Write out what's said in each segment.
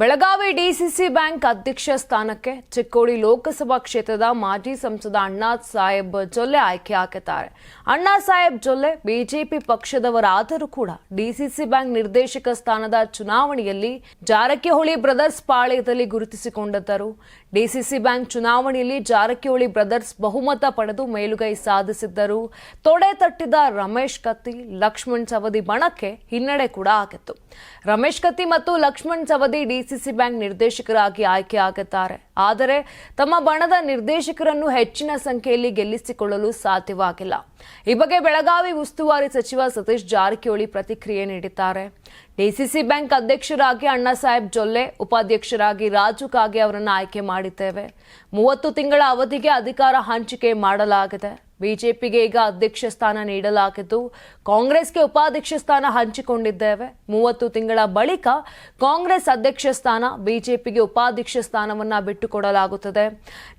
Belagavi DCC bank ಅಧ್ಯಕ್ಷ ಸ್ಥಾನಕ್ಕೆ ಚಿಕ್ಕೋಡಿ ಲೋಕಸಭಾ ಕ್ಷೇತ್ರದ ಮಾಜಿ ಸಂಸದ ಅಣ್ಣಾ ಸಾಹೇಬ್ ಜೊಲ್ಲೆ ಆಯ್ಕೆ ಹಾಕುತ್ತಾರೆ ಅಣ್ಣಾ ಸಾಹೇಬ್ ಜೊಲ್ಲೆ ಬಿಜೆಪಿ ಪಕ್ಷದವರಾದರೂ ಕೂಡ ಡಿಸಿಸಿ ಬ್ಯಾಂಕ್ ನಿರ್ದೇಶಕ ಸ್ಥಾನದ ಚುನಾವಣೆಯಲ್ಲಿ ಜಾರಕಿಹೊಳಿ ಬ್ರದರ್ಸ್ ಪಾಳ್ಯದಲ್ಲಿ ಗುರುತಿಸಿಕೊಂಡಿದ್ದರು. ಡಿಸಿಸಿ ಬ್ಯಾಂಕ್ ಚುನಾವಣೆಯಲ್ಲಿ ಜಾರಕಿಹೊಳಿ ಬ್ರದರ್ಸ್ ಬಹುಮತ ಪಡೆದು ಮೇಲುಗೈ ಸಾಧಿಸಿದ್ದರು. ತೊಡೆ ತಟ್ಟಿದ ರಮೇಶ್ ಕತ್ತಿ, ಲಕ್ಷ್ಮಣ್ ಸವದಿ ಬಣಕ್ಕೆ ಹಿನ್ನಡೆ ಕೂಡ ಆಗಿತ್ತು. ರಮೇಶ್ ಕತ್ತಿ ಮತ್ತು ಲಕ್ಷ್ಮಣ್ ಸವದಿ ಡಿಸಿಸಿ ಬ್ಯಾಂಕ್ ನಿರ್ದೇಶಕರಾಗಿ ಆಯ್ಕೆ ಆಗುತ್ತಾರೆ. ಆದರೆ ತಮ್ಮ ಬಣದ ನಿರ್ದೇಶಕರನ್ನು ಹೆಚ್ಚಿನ ಸಂಖ್ಯೆಯಲ್ಲಿ ಗೆಲ್ಲಿಸಿಕೊಳ್ಳಲು ಸಾಧ್ಯವಾಗಿಲ್ಲ. ಈ ಬಗ್ಗೆ ಬೆಳಗಾವಿ ಉಸ್ತುವಾರಿ ಸಚಿವ ಸತೀಶ್ ಜಾರಕಿಹೊಳಿ ಪ್ರತಿಕ್ರಿಯೆ ನೀಡಿದ್ದಾರೆ. ಡಿಸಿಸಿ ಬ್ಯಾಂಕ್ ಅಧ್ಯಕ್ಷರಾಗಿ ಅಣ್ಣಾ ಸಾಹೇಬ್ ಜೊಲ್ಲೆ, ಉಪಾಧ್ಯಕ್ಷರಾಗಿ ರಾಜು ಕಾಗೆ ಅವರನ್ನು ಆಯ್ಕೆ ಮಾಡಿದ್ದೇವೆ. ಮೂವತ್ತು ತಿಂಗಳ ಅವಧಿಗೆ ಅಧಿಕಾರ ಹಂಚಿಕೆ ಮಾಡಲಾಗಿದೆ. ಬಿಜೆಪಿಗೆ ಈಗ ಅಧ್ಯಕ್ಷ ಸ್ಥಾನ ನೀಡಲಾಗಿದ್ದು, ಕಾಂಗ್ರೆಸ್ಗೆ ಉಪಾಧ್ಯಕ್ಷ ಸ್ಥಾನ ಹಂಚಿಕೊಂಡಿದ್ದೇವೆ. ಮೂವತ್ತು ತಿಂಗಳ ಬಳಿಕ ಕಾಂಗ್ರೆಸ್ ಅಧ್ಯಕ್ಷ ಸ್ಥಾನ, ಬಿಜೆಪಿಗೆ ಉಪಾಧ್ಯಕ್ಷ ಸ್ಥಾನವನ್ನ ಬಿಟ್ಟುಕೊಡಲಾಗುತ್ತದೆ.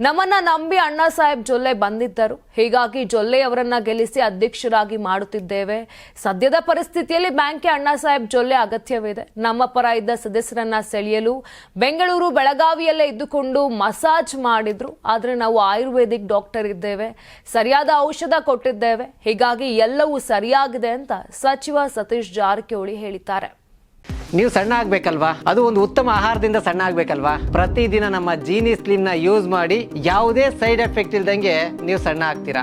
ನಮ್ಮನ್ನ ನಂಬಿ ಅಣ್ಣಾ ಸಾಹೇಬ್ ಜೊಲ್ಲೆ ಬಂದಿದ್ದರು. ಹೀಗಾಗಿ ಜೊಲ್ಲೆ ಅವರನ್ನ ಗೆಲ್ಲಿಸಿ ಅಧ್ಯಕ್ಷರಾಗಿ ಮಾಡುತ್ತಿದ್ದೇವೆ. ಸದ್ಯದ ಪರಿಸ್ಥಿತಿಯಲ್ಲಿ ಬ್ಯಾಂಕ್ಗೆ ಅಣ್ಣಾ ಸಾಹೇಬ್ ಜೊಲ್ಲೆ ಅಗತ್ಯವಿದೆ. ನಮ್ಮ ಪರ ಇದ್ದ ಸದಸ್ಯರನ್ನ ಸೆಳೆಯಲು ಬೆಂಗಳೂರು ಬೆಳಗಾವಿಯಲ್ಲೇ ಇದ್ದುಕೊಂಡು ಮಸಾಜ್ ಮಾಡಿದ್ರು. ಆದ್ರೆ ನಾವು ಆಯುರ್ವೇದಿಕ್ ಡಾಕ್ಟರ್ ಇದ್ದೇವೆ. ಔಷಧ ಕೊಟ್ಟಿದ್ದೇವೆ. ಹೀಗಾಗಿ ಎಲ್ಲವೂ ಸರಿಯಾಗಿದೆ ಅಂತ ಸಚಿವ ಸತೀಶ್ ಜಾರಕಿಹೊಳಿ ಹೇಳಿದ್ದಾರೆ. ನೀವು ಸಣ್ಣ ಆಗ್ಬೇಕಲ್ವಾ? ಅದು ಒಂದು ಉತ್ತಮ ಆಹಾರದಿಂದ ಸಣ್ಣ ಆಗ್ಬೇಕಲ್ವಾ? ಪ್ರತಿದಿನ ನಮ್ಮ ಜೀನಿ ಸ್ಲಿಮ್ನ ಯೂಸ್ ಮಾಡಿ ಯಾವುದೇ ಸೈಡ್ ಎಫೆಕ್ಟ್ ಇಲ್ದಂಗೆ ನೀವು ಸಣ್ಣ ಆಗ್ತೀರಾ?